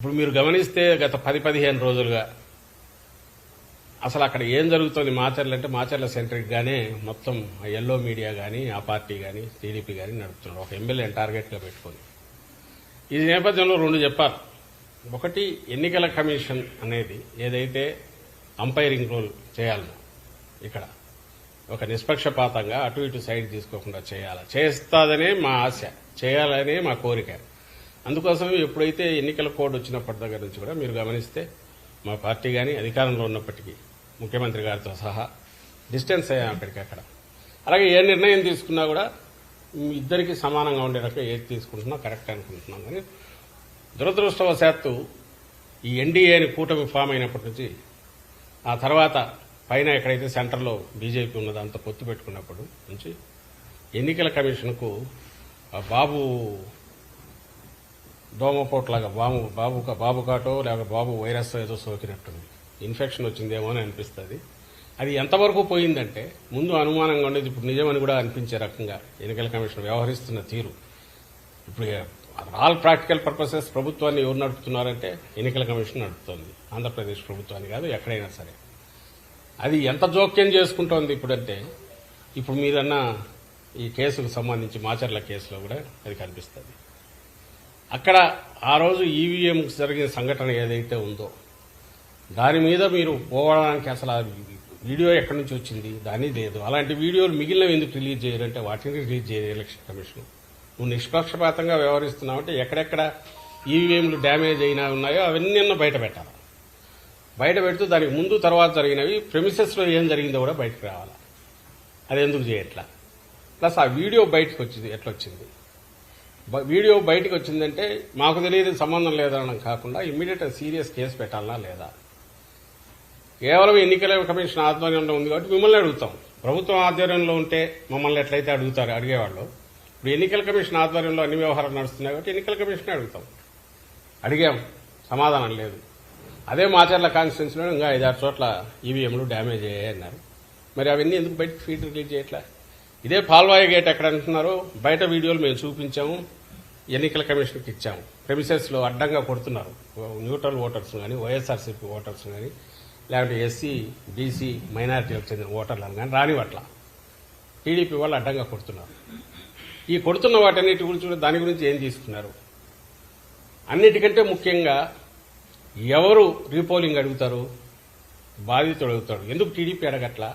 ఇప్పుడు మీరు గమనిస్తే గత పది పదిహేను రోజులుగా అసలు అక్కడ ఏం జరుగుతుంది మాచర్లు అంటే మాచర్ల సెంట్రిక్గానే మొత్తం ఆ ఎల్లో మీడియా కానీ ఆ పార్టీ కానీ టీడీపీ కానీ నడుపుతున్నారు. ఒక ఎమ్మెల్యేని టార్గెట్గా పెట్టుకొని ఈ నేపథ్యంలో రెండు చెప్పారు ఒకటి ఎన్నికల కమిషన్ అనేది ఏదైతే అంపైరింగ్ రోల్ చేయాలనో ఇక్కడ ఒక నిష్పక్షపాతంగా అటు ఇటు సైడ్ తీసుకోకుండా చేయాలి? చేస్తాదనే మా ఆశ చేయాలనే మా కోరిక. అందుకోసం ఎప్పుడైతే ఎన్నికల కోడ్ వచ్చినప్పటి దగ్గర నుంచి కూడా మీరు గమనిస్తే మా పార్టీ కానీ అధికారంలో ఉన్నప్పటికీ ముఖ్యమంత్రి గారితో సహా డిస్టెన్స్ అయ్యాం అక్కడికక్కడ అలాగే ఏ నిర్ణయం తీసుకున్నా కూడా ఇద్దరికి సమానంగా ఉండే రకంగా ఏది తీసుకుంటున్నా కరెక్ట్ అనుకుంటున్నాం. కానీ దురదృష్టవశాత్తు ఈ ఎన్డీఏని కూటమి ఫామ్ అయినప్పటి నుంచి ఆ తర్వాత పైన ఎక్కడైతే సెంటర్లో బీజేపీ ఉన్నదో అంత పొత్తు పెట్టుకున్నప్పుడు నుంచి ఎన్నికల కమిషన్కు ఆ బాబు దోమపోట్లాగా బాము బాబు బాబు కాటో లేక బాబు వైరస్ ఏదో సోకినట్టుంది. ఇన్ఫెక్షన్ వచ్చిందేమో అని అనిపిస్తుంది. అది ఎంతవరకు పోయిందంటే ముందు అనుమానంగా ఉండేది ఇప్పుడు నిజమని కూడా అనిపించే రకంగా ఎన్నికల కమిషన్ వ్యవహరిస్తున్న తీరు. ఇప్పుడు ఆల్ ప్రాక్టికల్ పర్పసెస్ ప్రభుత్వాన్ని ఎవరు నడుపుతున్నారంటే ఎన్నికల కమిషన్ నడుపుతోంది. ఆంధ్రప్రదేశ్ ప్రభుత్వాన్ని కాదు ఎక్కడైనా సరే. అది ఎంత జోక్యం చేసుకుంటోంది ఇప్పుడంటే ఇప్పుడు మీరన్న ఈ కేసుకు సంబంధించి మాచర్ల కేసులో కూడా అది కనిపిస్తుంది. అక్కడ ఆ రోజు ఈవీఎం జరిగిన సంఘటన ఏదైతే ఉందో దాని మీద మీరు పోవడానికి అసలు ఆ వీడియో ఎక్కడి నుంచి వచ్చింది దాని లేదు. అలాంటి వీడియోలు మిగిలినవి ఎందుకు రిలీజ్ చేయాలంటే వాటిని రిలీజ్ చేయాలి ఎలక్షన్ కమిషన్. నువ్వు నిష్పక్షపాతంగా వ్యవహరిస్తున్నావంటే ఎక్కడెక్కడ ఈవీఎంలు డ్యామేజ్ అయినా ఉన్నాయో అవన్నీ బయట పెట్టాలి. బయట పెడుతూ దానికి ముందు తర్వాత జరిగినవి ప్రెమిసెస్లో ఏం జరిగిందో కూడా బయటకు రావాలి. అది ఎందుకు చేయట్లా? ప్లస్ ఆ వీడియో బయటకు వచ్చింది ఎట్లొచ్చింది? వీడియో బయటకు వచ్చిందంటే మాకు తెలియదు సంబంధం లేదనడం కాకుండా ఇమ్మీడియట్ సీరియస్ కేసు పెట్టాలనా లేదా? కేవలం ఎన్నికల కమిషన్ ఆధ్వర్యంలో ఉంది కాబట్టి మిమ్మల్ని అడుగుతాం. ప్రభుత్వం ఆధ్వర్యంలో ఉంటే మమ్మల్ని ఎట్లయితే అడుగుతారు అడిగేవాళ్ళు. ఇప్పుడు ఎన్నికల కమిషన్ ఆధ్వర్యంలో అన్ని వ్యవహారాలు నడుస్తున్నాయి కాబట్టి ఎన్నికల కమిషన్ అడుగుతాం. అడిగాం సమాధానం లేదు. అదే మాచర్ల కాన్స్టిట్యున్సీలో ఇంకా ఐదారు చోట్ల ఈవీఎంలు డ్యామేజ్ అయ్యాయి అన్నారు. మరి అవన్నీ ఎందుకు బయట ఫీడ్ రిలీజ్ చేయట్లా? ఇదే పాల్వాయి గేట్ ఎక్కడ అంటున్నారో బయట వీడియోలు మేము చూపించాము. ఎన్నికల కమిషన్కి ఇచ్చాము. ప్రెమిసెస్లో అడ్డంగా కొడుతున్నారు. న్యూట్రల్ ఓటర్స్ కానీ వైఎస్ఆర్సీపీ ఓటర్స్ కానీ లేకుంటే ఎస్సీ బీసీ మైనారిటీలకు చెందిన ఓటర్లను కానీ రానివట్ల టీడీపీ వాళ్ళు అడ్డంగా కొడుతున్నారు. ఈ కొడుతున్న వాటన్నిటి గురించి కూడా దాని గురించి ఏం తీసుకున్నారు? అన్నిటికంటే ముఖ్యంగా ఎవరు రీపోలింగ్ అడుగుతారు? బాధితుడు అడుగుతాడు. ఎందుకు టీడీపీ అడగట్లా?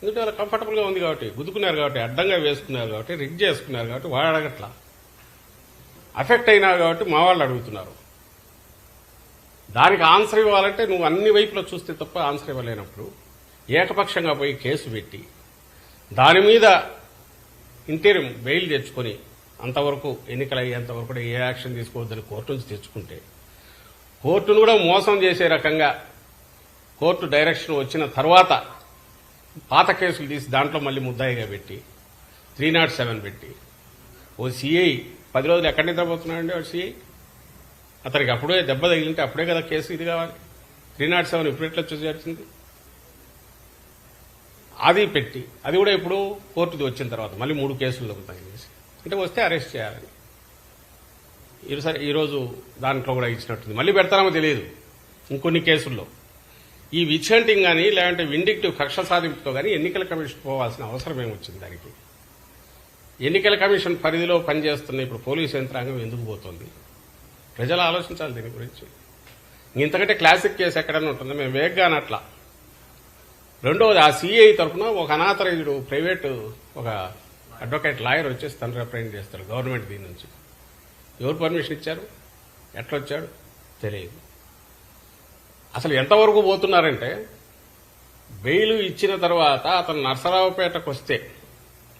ఎందుకంటే వాళ్ళు కంఫర్టబుల్గా ఉంది కాబట్టి గుద్దుకున్నారు కాబట్టి అడ్డంగా వేసుకున్నారు కాబట్టి రిగ్ చేసుకున్నారు కాబట్టి వాడు అడగట్లా. అఫెక్ట్ అయినారు కాబట్టి మా వాళ్ళు అడుగుతున్నారు. దానికి ఆన్సర్ ఇవ్వాలంటే నువ్వు అన్ని వైపులో చూస్తే తప్ప ఆన్సర్ ఇవ్వలేనప్పుడు ఏకపక్షంగా పోయి కేసు పెట్టి దాని మీద ఇంటీరియం బెయిల్ తెచ్చుకొని అంతవరకు ఎన్నికలయ్యేంతవరకు కూడా ఏ యాక్షన్ తీసుకోవద్దని కోర్టు నుంచి తెచ్చుకుంటే కోర్టును కూడా మోసం చేసే రకంగా కోర్టు డైరెక్షన్ వచ్చిన తర్వాత పాత కేసులు తీసి దాంట్లో మళ్ళీ ముద్దాయిగా పెట్టి త్రీ నాట్ సెవెన్ పెట్టి ఓ సిఐ పది రోజులు ఎక్కడి నిద్రపోతున్నాడండి వచ్చి అతనికి అప్పుడే దెబ్బ తగిలింటే అప్పుడే కదా కేసు ఇది కావాలి. త్రీ నాట్ సెవెన్ ఇప్పుడు ఎట్లా చేర్చింది అది పెట్టి అది కూడా ఇప్పుడు కోర్టుది వచ్చిన తర్వాత మళ్ళీ మూడు కేసులు దొరుకుతాయి అంటే వస్తే అరెస్ట్ చేయాలని. ఈరోజు ఈరోజు దాంట్లో కూడా ఇచ్చినట్టుంది. మళ్ళీ పెడతారో తెలియదు ఇంకొన్ని కేసుల్లో. ఈ విచంటింగ్ కానీ లేదంటే విండిక్టివ్ కక్ష సాధింపుతో కానీ ఎన్నికల కమిషన్ పోవాల్సిన అవసరం ఏమొచ్చింది దానికి? ఎన్నికల కమిషన్ పరిధిలో పనిచేస్తున్న ఇప్పుడు పోలీసు యంత్రాంగం ఎందుకు పోతుంది? ప్రజలు ఆలోచించాలి దీని గురించి. ఇంతకంటే క్లాసిక్ కేసు ఎక్కడన్నా ఉంటుంది? మేము వేగ్గానే అట్లా రెండవది ఆ సిఐ తరఫున ఒక అనాథరయుడు ప్రైవేట్ ఒక అడ్వకేట్ లాయర్ వచ్చేసి తను రిప్రజెంట్ చేస్తాడు గవర్నమెంట్ దీని నుంచి. ఎవరు పర్మిషన్ ఇచ్చారు? ఎట్లొచ్చాడు? తెలియదు. అసలు ఎంతవరకు పోతున్నారంటే బెయిల్ ఇచ్చిన తర్వాత అతను నర్సరావుపేటకు వస్తే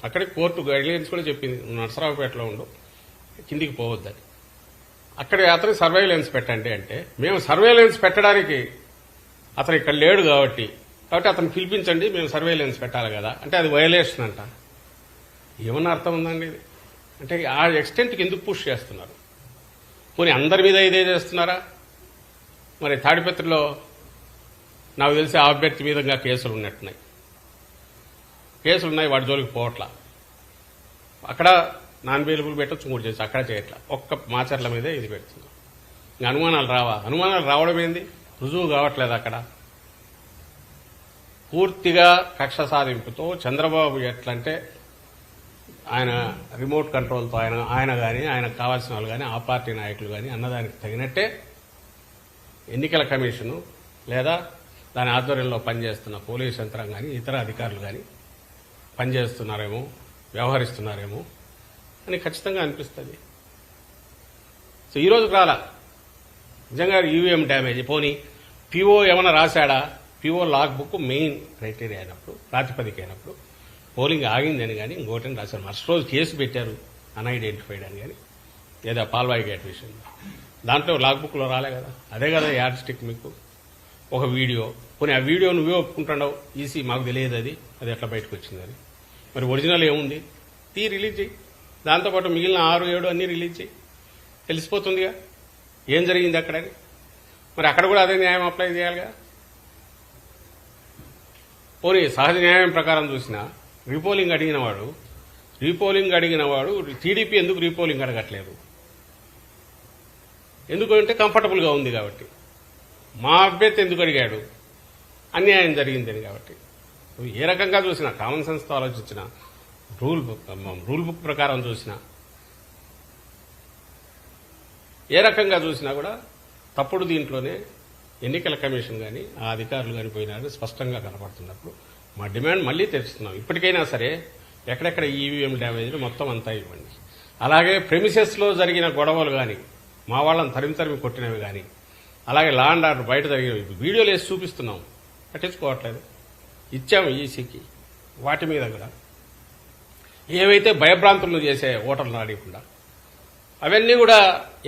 అక్కడే కోర్టు గైడ్లైన్స్ కూడా చెప్పింది. నరసరావుపేటలో ఉండు కిందికి పోవద్దని. అక్కడ అతను సర్వేలెన్స్ పెట్టండి అంటే మేము సర్వేలెన్స్ పెట్టడానికి అతను ఇక్కడ లేడు కాబట్టి కాబట్టి అతను పిలిపించండి మేము సర్వేలెన్స్ పెట్టాలి కదా అంటే అది వయలేషన్ అంట. ఏమన్నా అర్థం ఉందండి ఇది? అంటే ఆ ఎక్స్టెంట్కి ఎందుకు పుష్ చేస్తున్నారు? పోనీ అందరి మీద ఇదే చేస్తున్నారా? మరి తాడిపత్రిలో నాకు తెలిసి ఆ అభ్యర్థి మీద ఇంకా కేసులు ఉన్నట్టున్నాయి. కేసులు ఉన్నాయి వాడి జోలికి పోవట్లా. అక్కడ నాన్ అవైలబుల్ పెట్టచ్చు మూడు చేసి అక్కడ చేయట్లా. ఒక్క మాచర్ల మీదే ఇది పెడుతుంది ఇంకా అనుమానాలు రావా? అనుమానాలు రావడం ఏంది? రుజువు కావట్లేదు అక్కడ. పూర్తిగా కక్ష సాధింపుతో చంద్రబాబు ఎట్లంటే ఆయన రిమోట్ కంట్రోల్తో ఆయన ఆయన కానీ ఆయనకు కావాల్సిన వాళ్ళు కానీ ఆ పార్టీ నాయకులు కానీ అన్నదానికి తగినట్టే ఎన్నికల కమిషను లేదా దాని ఆధ్వర్యంలో పనిచేస్తున్న పోలీస్ యంత్రం కానీ ఇతర అధికారులు కానీ పనిచేస్తున్నారేమో వ్యవహరిస్తున్నారేమో అని ఖచ్చితంగా అనిపిస్తుంది. సో ఈరోజు రాలా. నిజంగా ఈవీఎం డ్యామేజ్. పోనీ పిఓ ఏమైనా రాశాడా? PO log book main criteria అయినప్పుడు ప్రాతిపదిక అయినప్పుడు పోలింగ్ ఆగిందని కానీ ఇంకోటని రాశారు. మరుసటి రోజు కేసు పెట్టారు అన్ఐడెంటిఫైడ్ అని కానీ లేదా పాల్వాయి గేట్ విషయంలో. దాంట్లో లాక్ బుక్లో రాలే కదా. అదే కదా యాడ్ స్టిక్ మీకు. ఒక వీడియో. పోనీ ఆ వీడియో నువ్వే ఒప్పుకుంటున్నావు? ఈసీ మాకు తెలియదు అది. అది ఎట్లా బయటకు వచ్చింది అది? మరి ఒరిజినల్ ఏముంది? తీ రిలీజ్ చేయి దాంతోపాటు మిగిలిన ఆరు ఏడు అన్ని రిలీజ్ చేయి తెలిసిపోతుందిగా? ఏం జరిగింది అక్కడని మరి అక్కడ కూడా అదే న్యాయం అప్లై చేయాలిగా? పోనీ సహజ న్యాయం ప్రకారం చూసినా రీపోలింగ్ అడిగిన వాడు రీపోలింగ్ అడిగిన వాడు టీడీపీ ఎందుకు రీపోలింగ్ అడగట్లేదు? ఎందుకు అంటే కంఫర్టబుల్గా ఉంది కాబట్టి. మా అభ్యర్థి ఎందుకు అడిగాడు? అన్యాయం జరిగిందని కాబట్టి. నువ్వు ఏ రకంగా చూసినా కామన్ సెన్స్తో ఆలోచించిన రూల్ బుక్ రూల్ బుక్ ప్రకారం చూసినా ఏ రకంగా చూసినా కూడా తప్పుడు దీంట్లోనే ఎన్నికల కమిషన్ కానీ ఆ అధికారులు కానీ పోయినారని స్పష్టంగా కనపడుతున్నప్పుడు మా డిమాండ్ మళ్ళీ తెరుస్తున్నాం. ఇప్పటికైనా సరే ఎక్కడెక్కడ ఈవీఎం డ్యామేజ్లు మొత్తం అంతా ఇవ్వండి. అలాగే ప్రెమిసెస్లో జరిగిన గొడవలు కానీ మా వాళ్ళని తరిమి తరిమి కొట్టినవి కానీ అలాగే లా అండ్ ఆర్డర్ బయట జరిగినవి వీడియోలు వేసి చూపిస్తున్నాం. పట్టించుకోవట్లేదు. ఇచ్చాము ఈసీకి వాటి మీద కూడా. ఏవైతే భయభ్రాంతులు చేసే ఓటర్లు అడగకుండా అవన్నీ కూడా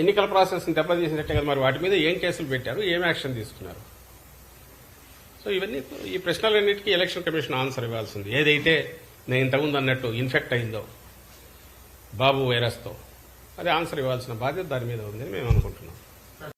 ఎన్నికల ప్రాసెస్ని దెబ్బతీసినట్టే కదా మరి వాటి మీద ఏం కేసులు పెట్టారు ఏం యాక్షన్ తీసుకున్నారు? సో ఇవన్నీ ఈ ప్రశ్నలన్నిటికీ ఎలక్షన్ కమిషన్ ఆన్సర్ ఇవ్వాల్సింది. ఏదైతే నేను ఇంతకుముందు అన్నట్టు ఇన్ఫెక్ట్ అయిందో బాబు వైరస్తో అది ఆన్సర్ ఇవ్వాల్సిన బాధ్యత దాని మీద ఉందని మేము అనుకుంటున్నాం.